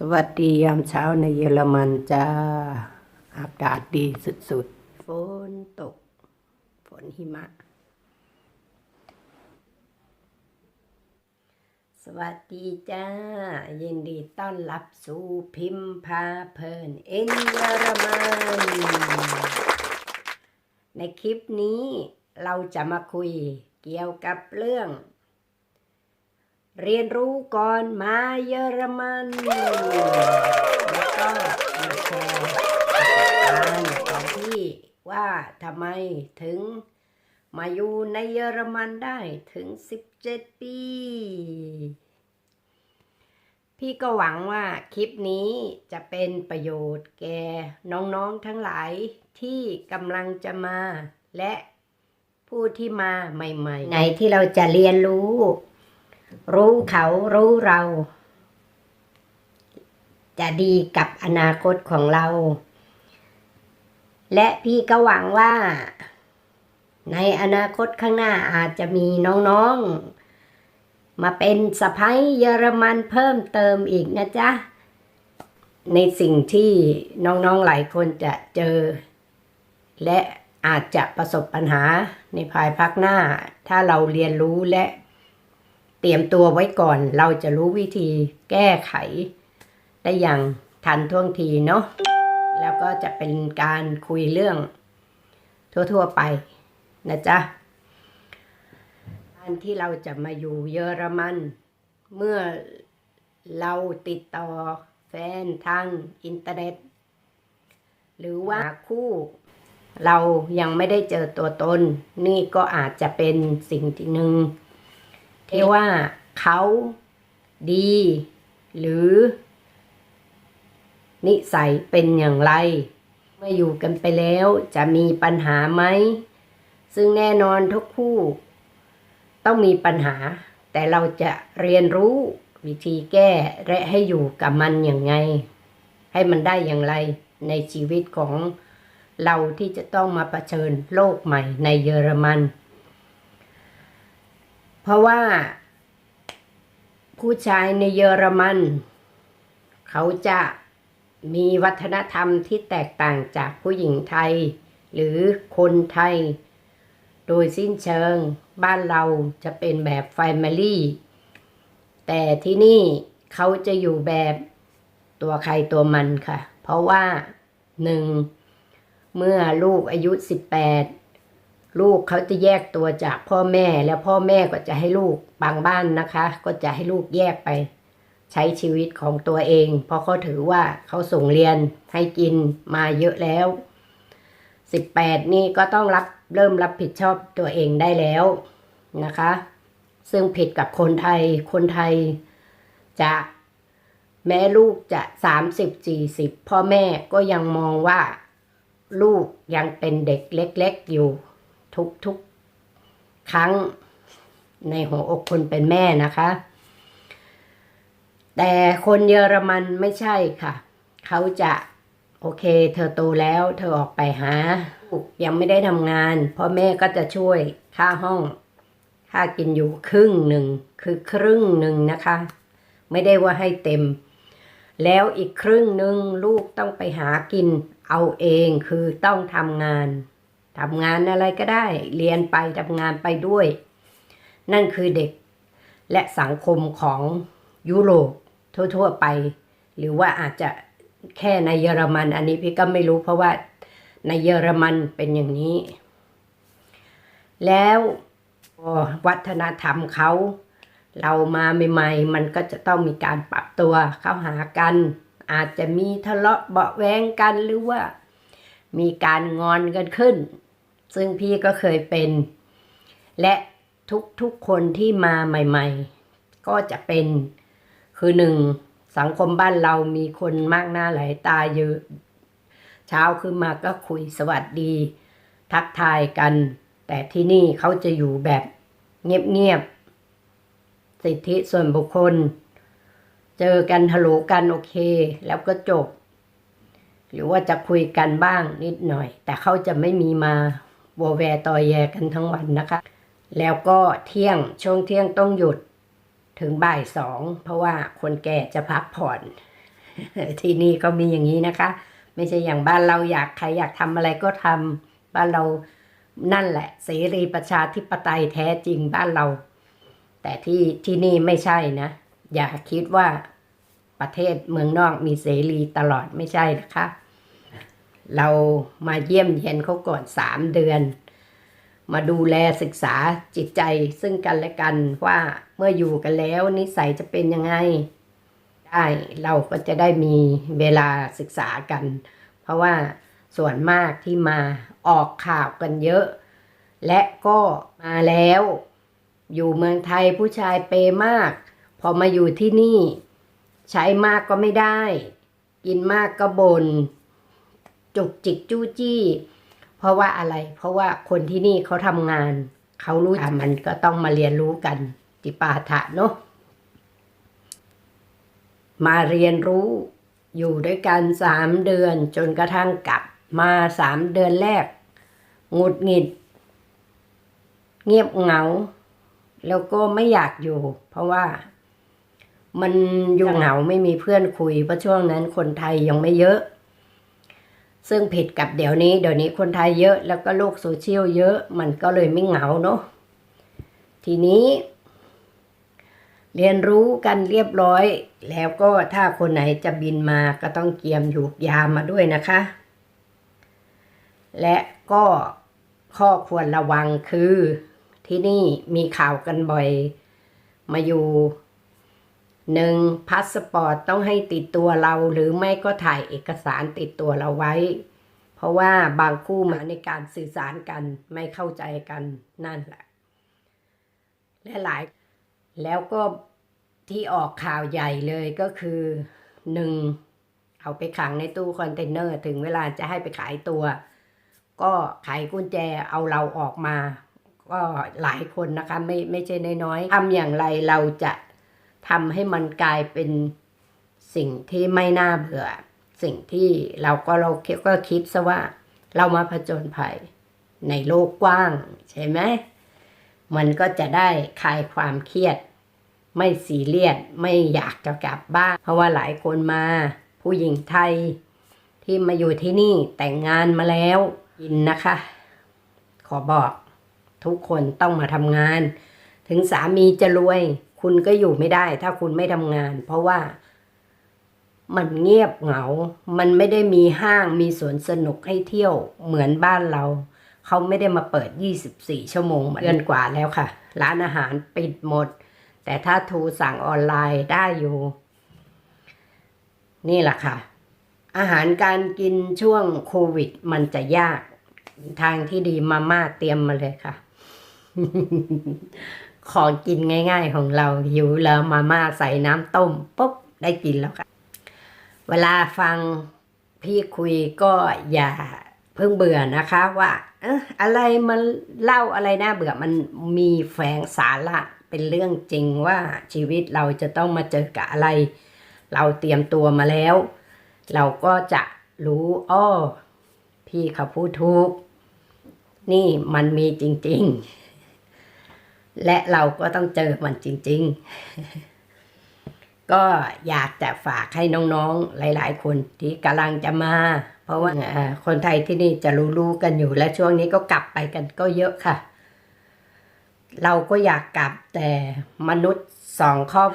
สวัสดียามเช้าในเยอรมันจ้า อากาศดีสุดๆ ฝนตก ฝนหิมะ สวัสดีจ้า ยินดีต้อนรับสู่พิมพาเพลินเอ็นเยอรมัน ในคลิปนี้เราจะมาคุยเกี่ยวกับเรื่อง เรียนรู้ก่อนมาเยอรมันแล้วก็มาแชร์ประสบการณ์ของพี่ว่าทำไมถึงมาอยู่ในเยอรมันได้ถึง 17 ปี พี่ก็หวังว่าคลิปนี้จะเป็นประโยชน์แก่น้องๆทั้งหลายที่กำลังจะมาและผู้ที่มาใหม่ ๆ ในที่เราจะเรียนรู้ รู้เขารู้เรา จะดีกับอนาคตของเรา และพี่ก็หวังว่า ในอนาคตข้างหน้าอาจจะมีน้องๆ มาเป็นสะพ้ายเยอรมันเพิ่มเติมอีกนะจ๊ะ ในสิ่งที่น้องๆหลายคนจะเจอ และอาจจะประสบปัญหาในภายภาคหน้า ถ้าเราเรียนรู้และ ตรียมตัวไว้ก่อน เราจะรู้วิธีแก้ไข ได้อย่างทันท่วงทีเนาะแล้วก็จะเป็นการคุยเรื่อง ทั่วๆไปนะจ๊ะการที่เราจะมาอยู่เยอรมัน เมื่อเราติดต่อแฟนทางอินเทอร์เน็ต หรือว่าคู่ เรายังไม่ได้เจอตัวตน นี่ก็อาจจะเป็นสิ่งที่หนึ่ง ที่ว่าเขาดี หรือ นิสัยเป็นอย่างไร เมื่ออยู่กันไปแล้วจะมีปัญหาไหม ซึ่งแน่นอนทุกคู่ ต้องมีปัญหา แต่เราจะเรียนรู้วิธีแก้และให้อยู่กับมันอย่างไง ให้มันได้อย่างไรในชีวิตของเราที่จะต้องมาเผชิญโลกใหม่ในเยอรมัน เพราะว่า ผู้ชายในเยอรมัน เขาจะมีวัฒนธรรมที่แตกต่างจากผู้หญิงไทย หรือคนไทย โดยสิ้นเชิงบ้านเราจะเป็นแบบแฟมิลี่แต่ที่นี่เขาจะอยู่แบบตัวใครตัวมันค่ะ เพราะว่าหนึ่งเมื่อลูกอายุ 18 ลูกเขาจะแยกตัวจากพ่อแม่แล้วพ่อแม่ก็จะให้ลูกบางบ้านนะคะ ก็จะให้ลูกแยกไป ใช้ชีวิตของตัวเอง เพราะเขาถือว่าเขาส่งเรียนให้กินมาเยอะแล้ว18นี่ก็ต้องรับเริ่มรับผิดชอบตัวเองได้แล้วนะคะ ซึ่งผิดกับคนไทยคนไทยจะแม้ลูกจะ30 40พ่อแม่ก็ยังมองว่า ลูกยังเป็นเด็กเล็ก ๆอยู่ ทุกๆครั้งในหัวอกคนเป็นแม่นะคะ แต่คนเยอรมันไม่ใช่ค่ะ เขาจะโอเค เธอโตแล้วเธอออกไปหาลูกยังไม่ได้ทำงานพ่อแม่ก็จะช่วยค่าห้อง ค่ากินอยู่ครึ่งหนึ่งคือครึ่งหนึ่งนะคะ ไม่ได้ว่าให้เต็ม แล้วอีกครึ่งหนึ่งลูกต้องไปหากินเอาเองคือต้องทำงาน ทำงานอะไรก็ได้ เรียนไปทำงานไปด้วย นั่นคือเด็กและสังคมของยุโรปทั่ว ๆ ไป หรือว่าอาจจะแค่ในเยอรมันอันนี้พี่ก็ไม่รู้เพราะว่าในเยอรมันเป็นอย่างนี้ แล้ววัฒนธรรมเขาเรามาใหม่ๆ มันก็จะต้องมีการปรับตัวเข้าหากัน อาจจะมีทะเลาะเบาแวงกันหรือว่า มีการงอนกันขึ้น ซึ่งพี่ก็เคยเป็น และทุกๆคนที่มาใหม่ ๆ ก็จะเป็นคือหนึ่งสังคมบ้านเรามีคนมากหน้าหลายตาเยอะ เช้าขึ้นมาก็คุยสวัสดี ทักทายกัน แต่ที่นี่เขาจะอยู่แบบเงียบๆสิทธิส่วนบุคคล เจอกันฮัลโหลกันโอเค แล้วก็จบ หรือว่าจะคุยกันบ้างนิดหน่อย แต่เขาจะไม่มีมา วแวตอยแยกันทั้งวันนะคะ แล้วก็เที่ยงช่วงเที่ยงต้องหยุดถึงบ่ายสองเพราะว่าคนแก่จะพักผ่อน ที่นี่ก็มีอย่างนี้นะคะ ไม่ใช่อย่างบ้านเราอยากใครอยากทำอะไรก็ทำบ้านเรานั่นแหละเสรีประชาธิปไตยแท้จริงบ้านเรา แต่ที่ที่นี่ไม่ใช่นะ อย่าคิดว่าประเทศเมืองนอกมีเสรีตลอดไม่ใช่นะคะ เรามาเยี่ยมเยียนเขาก่อนสามเดือน มาดูแลศึกษาจิตใจซึ่งกันและกันว่าเมื่ออยู่กันแล้วนิสัยจะเป็นยังไง ได้เราก็จะได้มีเวลาศึกษากัน เพราะว่าส่วนมากที่มาออกข่าวกันเยอะ และก็มาแล้ว อยู่เมืองไทยผู้ชายเปยมาก พอมาอยู่ที่นี่ ใช้มากก็ไม่ได้ กินมากก็บน่น จุกจิกจู้จี้ เพราะว่าอะไร เพราะว่าคนที่นี่เขาทำงาน เขารู้อะมันก็ต้องมาเรียนรู้กันติปาถะเนาะมาเรียนรู้อยู่ด้วยกันสามเดือนจนกระทั่งกลับมาสามเดือนแรกหงุดหงิด เงียบเหงา แล้วก็ไม่อยากอยู่ เพราะว่ามันอยู่เหงาไม่มีเพื่อนคุยเพราะช่วงนั้นคนไทยยังไม่เยอะ ซึ่งผิดกับเดี๋ยวนี้ เดี๋ยวนี้คนไทยเยอะแล้วก็โลกโซเชียลเยอะมันก็เลยไม่เหงาเนาะทีนี้ เรียนรู้กันเรียบร้อย แล้วก็ถ้าคนไหนจะบินมาก็ต้องเกียมอยู่ยามาด้วยนะคะ และก็ข้อควรระวังคือที่นี่มีข่าวกันบ่อย มาอยู่ หนึ่งพาสปอร์ตต้องให้ติดตัวเราหรือไม่ก็ถ่ายเอกสารติดตัวเราไว้ เพราะว่าบางคู่มาในการสื่อสารกันไม่เข้าใจกันนั่นแหละ และหลายแล้วก็ที่ออกข่าวใหญ่เลยก็คือหนึ่งเอาไปขังในตู้คอนเทนเนอร์ถึงเวลาจะให้ไปขายตัว ก็ไขกุญแจเอาเราออกมา ก็หลายคนนะคะไม่ไม่ใช่น้อยๆทำอย่างไรเราจะ ทำให้มันกลายเป็นสิ่งที่ไม่น่าเบื่อ สิ่งที่เราก็เราก็คิดซะว่า เรามาผจญภัยในโลกกว้างใช่ไหมมันก็จะได้คลายความเครียด ไม่ซีเรียสไม่อยากจะกลับบ้านเพราะว่าหลายคนมา ผู้หญิงไทย ที่มาอยู่ที่นี่แต่งงานมาแล้วอินนะคะ ขอบอกทุกคนต้องมาทำงาน ถึงสามีจะรวย คุณก็อยู่ไม่ได้ ถ้าคุณไม่ทำงาน เพราะว่ามันเงียบเหงา มันไม่ได้มีห้างมีสวนสนุกให้เที่ยวเหมือนบ้านเรา เขาไม่ได้มาเปิด 24 ชั่วโมงเดือนกว่าแล้วค่ะ ร้านอาหารปิดหมด แต่ถ้าทรสั่งออนไลน์ได้อยู่ นี่แหละค่ะ อาหารการกินช่วงโควิด มันจะยาก ทางที่ดีมาม่าเตรียมมาเลยค่ะ ของกินง่าย ๆ ของเราหิวแล้วมาม่าใส่น้ำต้มปุ๊บได้กินแล้วค่ะ เวลาฟังพี่คุยก็อย่าเพิ่งเบื่อนะคะว่าเอะอะไรมันเล่าอะไรน่าเบื่อมันมีแฝงสาระเป็นเรื่องจริงว่าชีวิตเราจะต้องมาเจอกับอะไร เราเตรียมตัวมาแล้ว เราก็จะรู้อ้อพี่เขาพูดถูกนี่มันมีจริง ๆ และเราก็ต้องเจอมันจริง ๆ ก็อยากจะฝากให้น้องๆหลาย ๆ คนที่กำลังจะมา เพราะว่าคนไทยที่นี่จะรู้ๆกันอยู่และช่วงนี้ก็กลับไปกันก็เยอะค่ะ เราก็อยากกลับแต่มนุษย์สองครอบ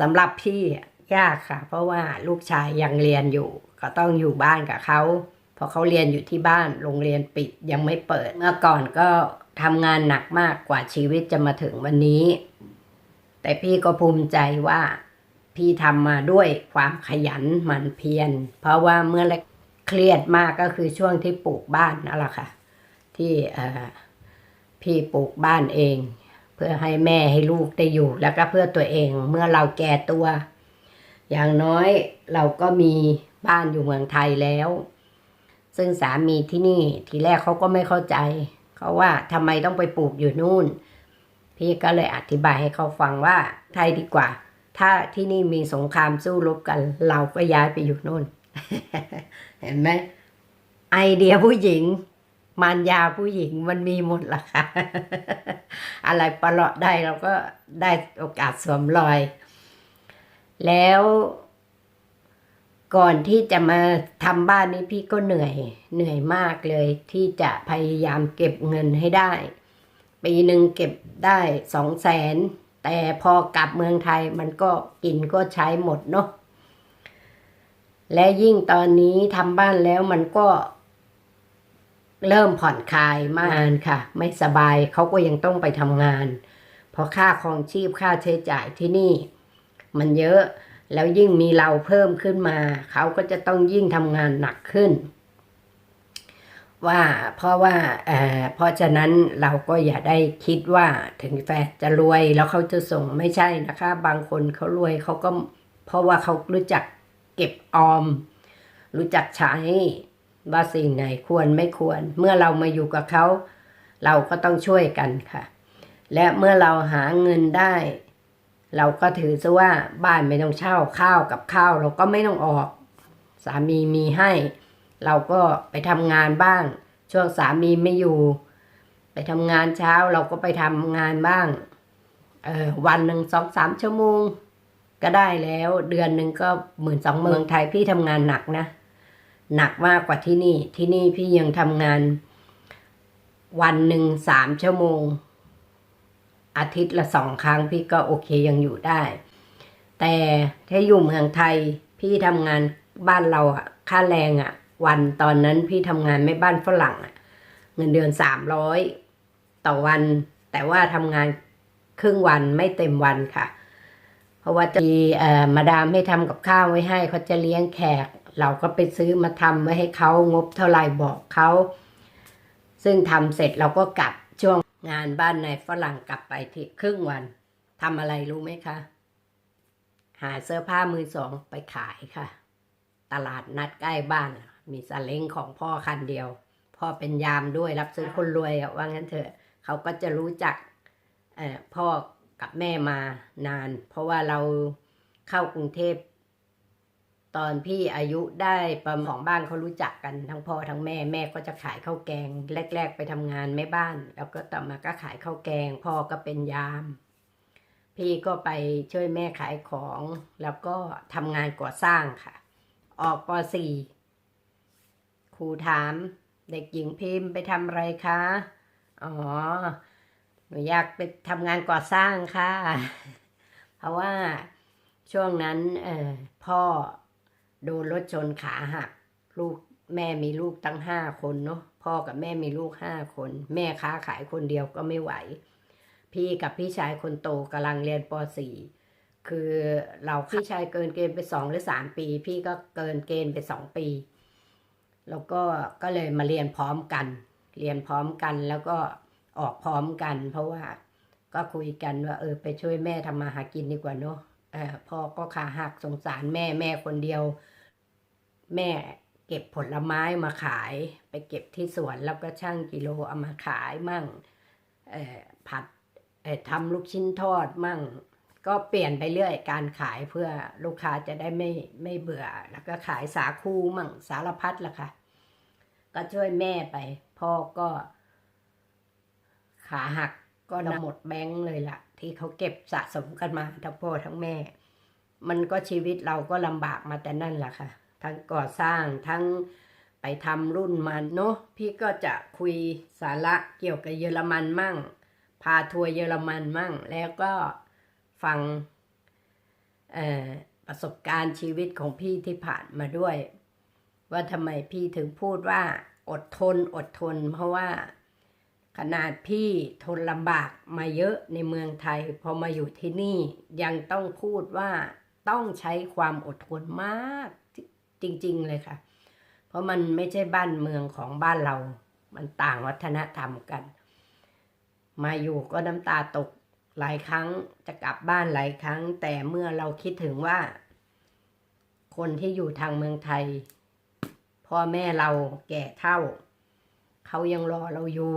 สำหรับพี่ยากค่ะ เพราะว่าลูกชายยังเรียนอยู่ ก็ต้องอยู่บ้านกับเขาเพราะเขาเรียนอยู่ที่บ้านโรงเรียนปิดยังไม่เปิดเมื่อก่อนก็ ทำงานหนักมากกว่าชีวิตจะมาถึงวันนี้ แต่พี่ก็ภูมิใจว่า พี่ทำมาด้วยความขยันหมั่นเพียร เพราะว่าเมื่อเครียดมากก็คือช่วงที่ปลูกบ้านนั่นแหละค่ะ ที่พี่ปลูกบ้านเอง เพื่อให้แม่ให้ลูกได้อยู่ แล้วก็เพื่อตัวเองเมื่อเราแก่ตัว อย่างน้อยเราก็มีบ้านอยู่เมืองไทยแล้ว ซึ่งสามีที่นี่ทีแรกเขาก็ไม่เข้าใจ เขาว่าทำไมต้องไปปลูกอยู่นู่น พี่ก็เลยอธิบายให้เขาฟังว่าไทยดีกว่า ถ้าที่นี่มีสงครามสู้รบกัน เราก็ย้ายไปอยู่นู่น เห็นไหมไอเดียผู้หญิงมารยาผู้หญิงมันมีหมดล่ะค่ะ อะไรประหลาดได้เราก็ได้โอกาสสวมรอย แล้ว ก่อนที่จะมาทำบ้านนี้พี่ก็เหนื่อยเหนื่อยมากเลย ที่จะพยายามเก็บเงินให้ได้ ปีหนึ่งเก็บได้สองแสนแต่พอกลับเมืองไทยมันก็กินก็ใช้หมดเนาะและยิ่งตอนนี้ทำบ้านแล้วมันก็ เริ่มผ่อนคลายมากค่ะ ไม่สบายเขาก็ยังต้องไปทำงาน เพราะค่าครองชีพค่าใช้จ่ายที่นี่ มันเยอะ แล้วยิ่งมีเราเพิ่มขึ้นมา เขาก็จะต้องยิ่งทำงานหนักขึ้น ว่าเพราะว่าเออเพราะฉะนั้นเราก็อย่าได้คิดว่าถึงแฟนจะรวยแล้วเขาจะส่งไม่ใช่นะคะ บางคนเขารวยเขาก็เพราะว่าเขารู้จักเก็บออม รู้จักใช้ว่าสิ่งไหนควรไม่ควร เมื่อเรามาอยู่กับเขา เราก็ต้องช่วยกันค่ะ และเมื่อเราหาเงินได้ เราก็ถือซะว่าบ้านไม่ต้องเช่าข้าวกับข้าว เราก็ไม่ต้องออก สามีมีให้ เราก็ไปทำงานบ้าง ช่วงสามีไม่อยู่ ไปทำงานเช้าเราก็ไปทำงานบ้างเออวันหนึ่งสองสามชั่วโมง ก็ได้แล้วเดือนหนึ่งก็หมื่นสองเมืองไทยพี่ทำงานหนักนะ หนักมากกว่าที่นี่ที่นี่พี่ยังทำงาน วันหนึ่งสามชั่วโมง อาทิตย์ละสองครั้งพี่ก็โอเคยังอยู่ได้ แต่ถ้าอยู่เมืองไทยพี่ทำงานบ้านเราอะค่าแรงอะวันตอนนั้นพี่ทำงานไม่บ้านฝรั่งอะเงินเดือนสามร้อยต่อวัน แต่ว่าทำงานครึ่งวันไม่เต็มวันค่ะ เพราะว่าจะมีมาดามให้ทำกับข้าวไว้ให้เขาจะเลี้ยงแขก เราก็ไปซื้อมาทำไว้ให้เขางบเท่าไหร่บอกเขา ซึ่งทำเสร็จเราก็กลับ งานบ้านในฝรั่งกลับไปที่ครึ่งวันทำอะไรรู้ไหมคะ หาเสื้อผ้ามือสองไปขายค่ะ ตลาดนัดใกล้บ้าน มีซาเล้งของพ่อคันเดียว พ่อเป็นยามด้วยรับซื้อคนรวยว่างั้นเถอะ เขาก็จะรู้จักพ่อกับแม่มานาน เพราะว่าเราเข้ากรุงเทพ ตอนพี่อายุได้ประมาณของบ้านเขารู้จักกันทั้งพ่อทั้งแม่แม่ก็จะขายข้าวแกง แรก ๆ ไปทำงานแม่บ้าน แล้วก็ต่อมาก็ขายข้าวแกง พ่อก็เป็นยาม พี่ก็ไปช่วยแม่ขายของ แล้วก็ทำงานก่อสร้างค่ะ ออกป .4 ครูถาม เด็กหญิงพิมพ์ไปทำอะไรคะ อ๋อ หนูอยากไปทำงานก่อสร้างค่ะ เพราะว่าช่วงนั้นเออพ่อ โดนรถชนขาหัก ลูกแม่มีลูกตั้งห้าคนเนาะพ่อกับแม่มีลูกห้าคน แม่ค้าขายคนเดียวก็ไม่ไหว พี่กับพี่ชายคนโตกำลังเรียนป .4 คือเราพี่ชายเกินเกณฑ์ไปสองหรือสามปี พี่ก็เกินเกณฑ์ไปสองปี แล้วก็ก็เลยมาเรียนพร้อมกัน เรียนพร้อมกันแล้วก็ออกพร้อมกัน เพราะว่าก็คุยกันว่าเออไปช่วยแม่ทำมาหากินดีกว่าเนาะเออพ่อก็ขาหักสงสารแม่แม่คนเดียว แม่เก็บผลไม้มาขาย ไปเก็บที่สวนแล้วก็ช่างกิโลเอามาขายมั่งเอ่อผัดทำลูกชิ้นทอดมั่ง ก็เปลี่ยนไปเรื่อยการขายเพื่อลูกค้าจะได้ไม่ไม่เบื่อ แล้วก็ขายสาคูมั่งสารพัดละค่ะ ก็ช่วยแม่ไป พ่อก็ ขาหักก็หมดแบงค์เลยล่ะ ที่เขาเก็บสะสมกันมาทั้งพ่อทั้งแม่ มันก็ชีวิตเราก็ลำบากมาแต่นั่นแหละค่ะ ทั้งก่อสร้างทั้งไปทำรุ่นมันเนาะพี่ก็จะคุยสาระเกี่ยวกับเยอรมันมั่ง พาทัวร์เยอรมันมั่ง แล้วก็ฟังประสบการณ์ชีวิตของพี่ที่ผ่านมาด้วย ว่าทำไมพี่ถึงพูดว่าอดทนอดทน เพราะว่าขนาดพี่ทนลำบากมาเยอะในเมืองไทย พอมาอยู่ที่นี่ยังต้องพูดว่าต้องใช้ความอดทนมาก จริง ๆ เลยค่ะ เพราะมันไม่ใช่บ้านเมืองของบ้านเรา มันต่างวัฒนธรรมกัน มาอยู่ก็น้ำตาตกหลายครั้งจะกลับบ้านหลายครั้ง แต่เมื่อเราคิดถึงว่า คนที่อยู่ทางเมืองไทย พ่อแม่เราแก่เท่า เขายังรอเราอยู่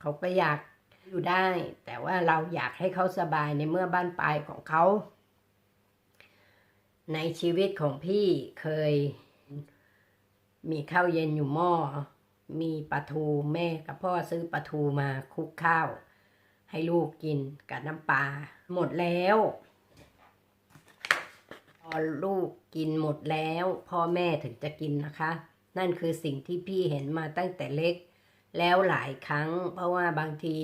เขาก็อยากอยู่ได้ แต่ว่าเราอยากให้เขาสบายในเมื่อบ้านปลายของเขา ในชีวิตของพี่เคย มีข้าวเย็นอยู่หม้อ มีปลาทูแม่กับพ่อซื้อปลาทูมาคลุกข้าว ให้ลูกกินกับน้ำปลาหมดแล้วพอลูกกินหมดแล้ว พ่อแม่ถึงจะกินนะคะ นั่นคือสิ่งที่พี่เห็นมาตั้งแต่เล็ก แล้วหลายครั้ง เพราะว่าบางที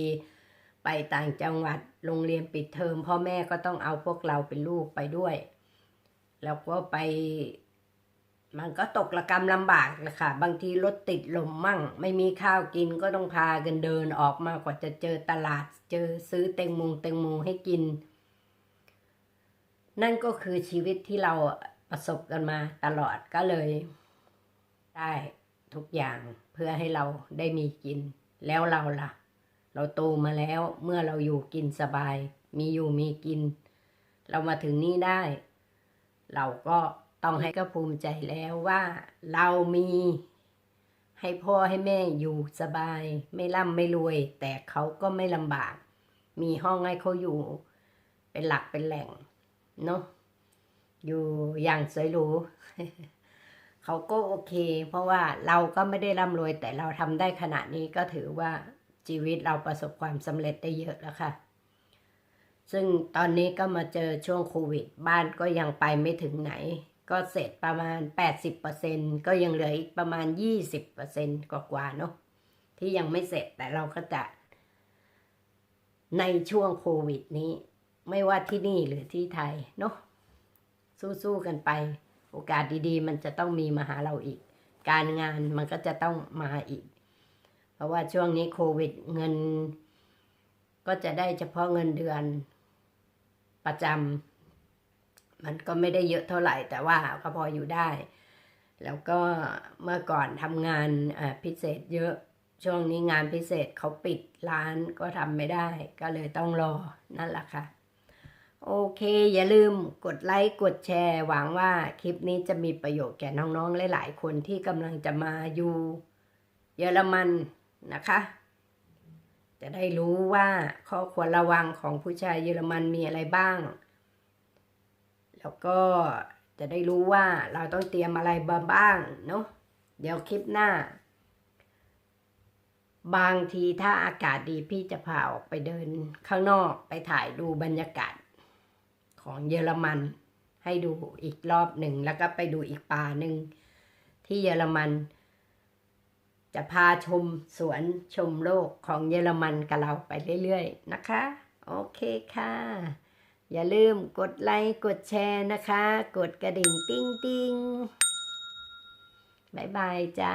ไปต่างจังหวัดโรงเรียนปิดเทอมพ่อแม่ก็ต้องเอาพวกเราเป็นลูกไปด้วย แล้วก็ไป มันก็ตกระกรรมลำบากแหละค่ะบางทีรถติดลมมั่ง ไม่มีข้าวกินก็ต้องพากันเดินออกมากว่าจะเจอตลาด เจอซื้อแตงมงแตงโมให้กิน นั่นก็คือชีวิตที่เราประสบกันมาตลอดก็เลย ได้ทุกอย่างเพื่อให้เราได้มีกิน แล้วเราล่ะ เราโตมาแล้วเมื่อเราอยู่กินสบาย มีอยู่มีกิน เรามาถึงนี่ได้ เราก็ต้องให้ก็ภูมิใจแล้วว่าเรามี ให้พ่อให้แม่อยู่สบาย ไม่ร่ำไม่รวย แต่เขาก็ไม่ลำบาก มีห้องให้เขาอยู่ เป็นหลักเป็นแหล่งเนาะอยู่อย่างสวยหรูเขาก็โอเค เพราะว่าเราก็ไม่ได้ร่ำรวย แต่เราทำได้ขนาดนี้ก็ถือว่าชีวิตเราประสบความสำเร็จได้เยอะแล้วค่ะ ซึ่งตอนนี้ก็มาเจอช่วงโควิด บ้านก็ยังไปไม่ถึงไหน ก็เสร็จประมาณ 80%ก็ยังเหลืออีกประมาณ 20%กว่าๆเนาะที่ยังไม่เสร็จแต่เราก็จะ ในช่วงโควิดนี้ ไม่ว่าที่นี่หรือที่ไทยเนาะสู้ๆกันไป โอกาสดีๆ มันจะต้องมีมาหาเราอีก การงานมันก็จะต้องมาอีก เพราะว่าช่วงนี้โควิดเงิน ก็จะได้เฉพาะเงินเดือน ประจำมันก็ไม่ได้เยอะเท่าไหร่ แต่ว่าก็พออยู่ได้ แล้วก็เมื่อก่อนทำงานพิเศษเยอะช่วงนี้งานพิเศษเขาปิดร้านก็ทำไม่ได้ ก็เลยต้องรอนั่นแหละค่ะ โอเค อย่าลืมกดไลค์กดแชร์ หวังว่าคลิปนี้จะมีประโยชน์แก่น้องๆ หลายๆ คนที่กำลังจะมาอยู่เยอรมันนะคะ จะได้รู้ว่าข้อควรระวังของผู้ชายเยอรมันมีอะไรบ้าง แล้วก็จะได้รู้ว่าเราต้องเตรียมอะไรบ้างเนาะเดี๋ยวคลิปหน้า บางทีถ้าอากาศดีพี่จะพาออกไปเดินข้างนอกไปถ่ายดูบรรยากาศของเยอรมัน ให้ดูอีกรอบหนึ่งแล้วก็ไปดูอีกป่าหนึ่งที่เยอรมัน จะพาชมสวนชมโลกของเยอรมันกับเราไปเรื่อยๆนะคะ โอเคค่ะ อย่าลืมกดไลค์กดแชร์นะคะ กดกระดิ่งติ้งติ้งบายบายจ้า